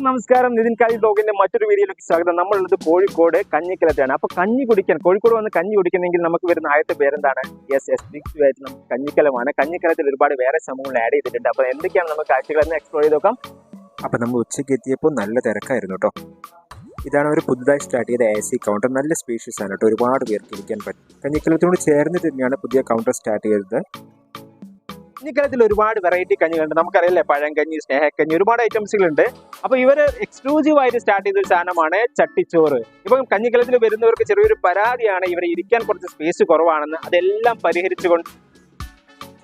നമസ്കാരം. നിതിൻ കാലി ബ്ലോഗിന്റെ മറ്റൊരു വീഡിയോയിലേക്ക് സ്വാഗതം. നമ്മളുള്ളത് കോഴിക്കോട് കഞ്ഞിക്കലത്താണ് അപ്പൊ കഞ്ഞി കുടിക്കാൻ കോഴിക്കോട് വന്ന് കഞ്ഞി കുടിക്കണമെങ്കിൽ നമുക്ക് വരുന്ന ആദ്യത്തെ പേരെന്താണ്? യെസ് എസ് ബിഗ് ആയിട്ട് നമുക്ക് കഞ്ഞിക്കലമാണ് കഞ്ഞിക്കലത്തിൽ ഒരുപാട് വേറെ സംഭവങ്ങൾ ആഡ് ചെയ്തിട്ടുണ്ട്. അപ്പൊ എന്തൊക്കെയാണ് നമുക്ക് കാഴ്ചകളെന്ന് എക്സ്പ്ലോർ ചെയ്ത് നോക്കാം. അപ്പൊ നമ്മൾ ഉച്ചയ്ക്ക് എത്തിയപ്പോൾ നല്ല തിരക്കായിരുന്നു കേട്ടോ ഇതാണ് ഒരു പുതുതായി സ്റ്റാർട്ട് ചെയ്ത എ സി കൗണ്ടർ നല്ല സ്പീഷ്യസ് ആണ് കേട്ടോ ഒരുപാട് പേർക്ക് ഇരിക്കാൻ പറ്റും. കഞ്ഞിക്കലത്തിനോട് ചേർന്ന് തന്നെയാണ് പുതിയ കൗണ്ടർ സ്റ്റാർട്ട് ചെയ്തത്. കഞ്ഞിക്കലത്തിൽ ഒരുപാട് വെറൈറ്റി കഞ്ഞികളുണ്ട്. നമുക്കറിയില്ലേ പഴങ്കഞ്ഞി സ്നേഹക്കഞ്ഞി ഒരുപാട് ഐറ്റംസുകൾ ഉണ്ട് അപ്പൊ ഇവർ എക്സ്ക്ലൂസീവ് ആയിട്ട് സ്റ്റാർട്ട് ചെയ്ത ഒരു സാധനമാണ് ചട്ടിച്ചോറ്. ഇപ്പം കഞ്ഞിക്കലത്തിൽ വരുന്നവർക്ക് ചെറിയൊരു പരാതിയാണ് ഇവർ ഇരിക്കാൻ കുറച്ച് സ്പേസ് കുറവാണെന്ന്. അതെല്ലാം പരിഹരിച്ചുകൊണ്ട്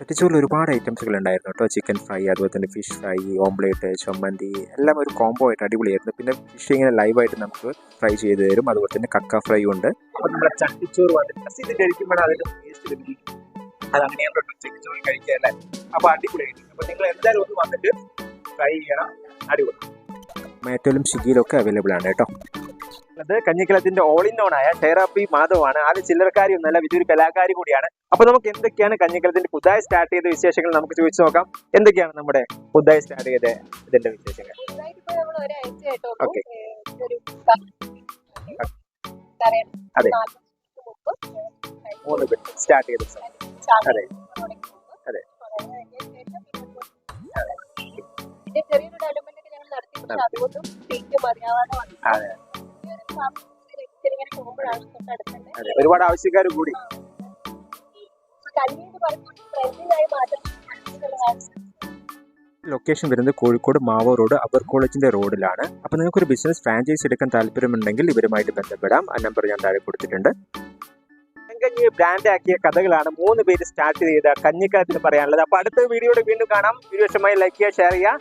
ചട്ടിച്ചോറിൽ ഒരുപാട് ഐറ്റംസുകൾ ഉണ്ടായിരുന്നു കേട്ടോ. ചിക്കൻ ഫ്രൈ അതുപോലെ തന്നെ ഫിഷ് ഫ്രൈ ഓംപ്ലേറ്റ് ചമ്മന്തി എല്ലാം ഒരു കോംബോ ആയിട്ട് അടിപൊളിയായിരുന്നു. പിന്നെ ഫിഷ് ഇങ്ങനെ ലൈവായിട്ട് നമുക്ക് ഫ്രൈ ചെയ്ത് തരും. അതുപോലെ തന്നെ കക്ക ഫ്രൈ ഉണ്ട്. നമ്മുടെ ചട്ടിച്ചോറ് വന്നിട്ട് അത് അങ്ങനെയാണ് കേട്ടോ ചോറ് കഴിക്കുക അല്ലേ അപ്പൊ അടിപൊളിയായിട്ട് അപ്പൊ നിങ്ങൾ എന്തായാലും ഒന്ന് വന്നിട്ട് ട്രൈ ചെയ്യണം. അടിപൊളി. മേറ്റലും സ്വിഗ്ഗിയിലും ഒക്കെ അവൈലബിൾ ആണ് കേട്ടോ. അത് കഞ്ഞിക്കലത്തിന്റെ ഓൾ ഇൻ ഓൺ ആയ തെറാപ്പി ടെറാപ്പി മാധവാണ്. ആദ്യം ചില്ലറക്കാരി ഒന്നല്ല വലിയൊരു കലാകാരി കൂടിയാണ്. അപ്പൊ നമുക്ക് എന്തൊക്കെയാണ് കഞ്ഞിക്കലത്തിന്റെ പുതുതായി സ്റ്റാർട്ട് ചെയ്ത വിശേഷങ്ങൾ നമുക്ക് ചോദിച്ചു നോക്കാം. എന്തൊക്കെയാണ് നമ്മുടെ പുതുതായി സ്റ്റാർട്ട് ചെയ്ത ഇതിന്റെ വിശേഷങ്ങൾ? ഓക്കെ. അതെ. സ്റ്റാർട്ട് ചെയ്ത. അതെ. അതെ. അത് കഴിഞ്ഞ ശേഷം പിന്നെ പിന്നെ ചെറിയൊരു ഡെവലപ്മെന്റ് ഒക്കെ ഞങ്ങൾ നടത്തി. അതുകൊണ്ടും സീറ്റ് മതിയാവാതെ അതെ. ഒരുപാട് ആവശ്യക്കാർ കൂടി. ലൊക്കേഷൻ വരുന്നത് കോഴിക്കോട് മാവോ റോഡ് അബർ കോളേജിന്റെ റോഡിലാണ്. അപ്പോൾ നിങ്ങൾക്ക് ഒരു ബിസിനസ് ഫ്രാഞ്ചൈസ് എടുക്കാൻ താല്പര്യമുണ്ടെങ്കിൽ ഇവരുമായിട്ട് ബന്ധപ്പെടാം. ആ നമ്പർ ഞാൻ താഴെ കൊടുത്തിട്ടുണ്ട്. കഞ്ഞി ബ്രാൻഡ് ആക്കിയ കഥകളാണ് മൂന്ന് പേര് സ്റ്റാർട്ട് ചെയ്ത കഞ്ഞിക്കാലത്തിന് പറയാനുള്ളത്. അപ്പൊ അടുത്ത വീഡിയോയുടെ വീണ്ടും കാണാം. വീഡിയോ ഇഷ്ടമായി ലൈക്ക് ചെയ്യുക ഷെയർ ചെയ്യുക.